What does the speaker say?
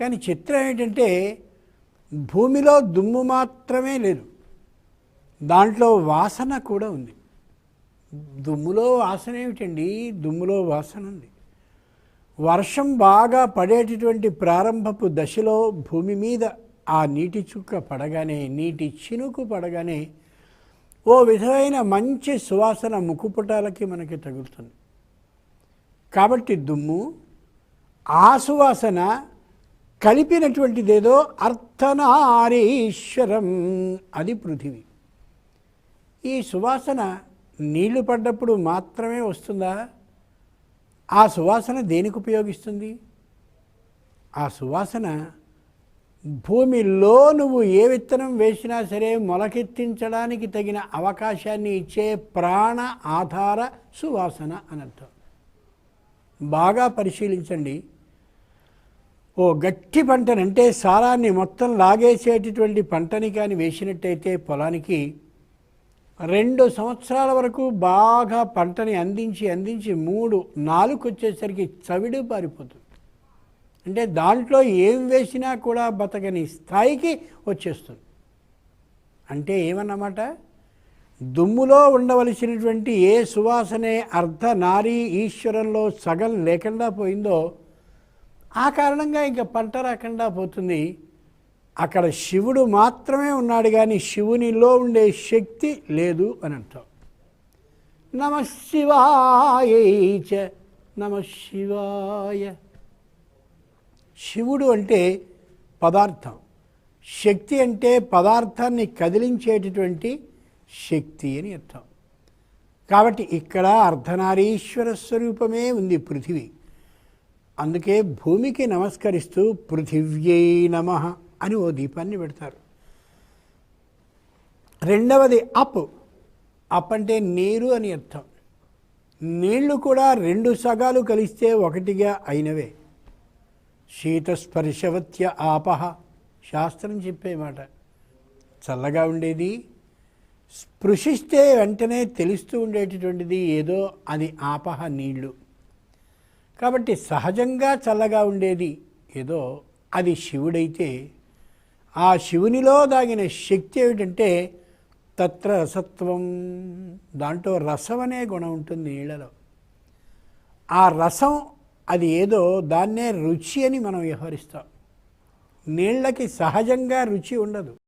కానీ చిత్రం ఏంటంటే భూమిలో దుమ్ము మాత్రమే లేదు. దాంట్లో వాసన కూడా ఉంది. దుమ్ములో వాసన ఏమిటండి? దుమ్ములో వాసన ఉంది. వర్షం బాగా పడేటటువంటి ప్రారంభపు దశలో భూమి మీద ఆ నీటి చుక్క పడగానే నీటి చినుకు పడగానే ఓ విధమైన మంచి సువాసన ముక్కుపుటాలకి మనకి తగులుతుంది. కాబట్టి దుమ్ము ఆ సువాసన కలిపినటువంటిదేదో అర్థనారీశ్వరం అది పృథివీ. ఈ సువాసన నీళ్ళు పడ్డప్పుడు మాత్రమే వస్తుందా? ఆ సువాసన దేనికి ఉపయోగిస్తుంది? ఆ సువాసన భూమిలో నువ్వు ఏ విత్తనం వేసినా సరే మొలకెత్తించడానికి తగిన అవకాశాన్ని ఇచ్చే ప్రాణ ఆధార సువాసన అనర్థం. బాగా పరిశీలించండి. ఓ గట్టి పంటని అంటే సారాన్ని మొత్తం లాగేసేటటువంటి పంటని కానీ వేసినట్టయితే పొలానికి రెండు సంవత్సరాల వరకు బాగా పంటని అందించి అందించి మూడు నాలుగు వచ్చేసరికి చవిడు పారిపోతుంది. అంటే దాంట్లో ఏం వేసినా కూడా బతకని స్థాయికి వచ్చేస్తుంది. అంటే ఏమన్నమాట? దుమ్ములో ఉండవలసినటువంటి ఏ సువాసనే అర్ధ నారీ ఈశ్వరంలో సగం లేకుండా పోయిందో ఆ కారణంగా ఇంకా పంట రాకుండా పోతుంది. అక్కడ శివుడు మాత్రమే ఉన్నాడు కానీ శివునిలో ఉండే శక్తి లేదు అని అంటాం. నమ శివాయ నమ శివాయ. శివుడు అంటే పదార్థం. శక్తి అంటే పదార్థాన్ని కదిలించేటటువంటి శక్తి అని అర్థం. కాబట్టి ఇక్కడ అర్ధనారీశ్వర స్వరూపమే ఉంది పృథివీ. అందుకే భూమికి నమస్కరిస్తూ పృథివ్యై నమ అని ఓ దీపాన్ని పెడతారు. రెండవది అప్. అప్ అంటే నీరు అని అర్థం. నీళ్ళు కూడా రెండు సగాలు కలిస్తే ఒకటిగా అయినవే. శీతస్పర్శవత్య ఆపహ శాస్త్రం చెప్పే మాట. చల్లగా ఉండేది స్పృశిస్తే వెంటనే తెలుస్తూ ఉండేటటువంటిది ఏదో అది ఆపహ నీళ్ళు. కాబట్టి సహజంగా చల్లగా ఉండేది ఏదో అది శివుడైతే ఆ శివునిలో దాగిన శక్తి ఏమిటంటే తత్ర రసత్వం. దాంట్లో రసం అనే గుణం ఉంటుంది నీళ్ళలో. ఆ రసం అది ఏదో దాన్నే రుచి అని మనం వ్యవహరిస్తాం. నీళ్ళకి సహజంగా రుచి ఉండదు.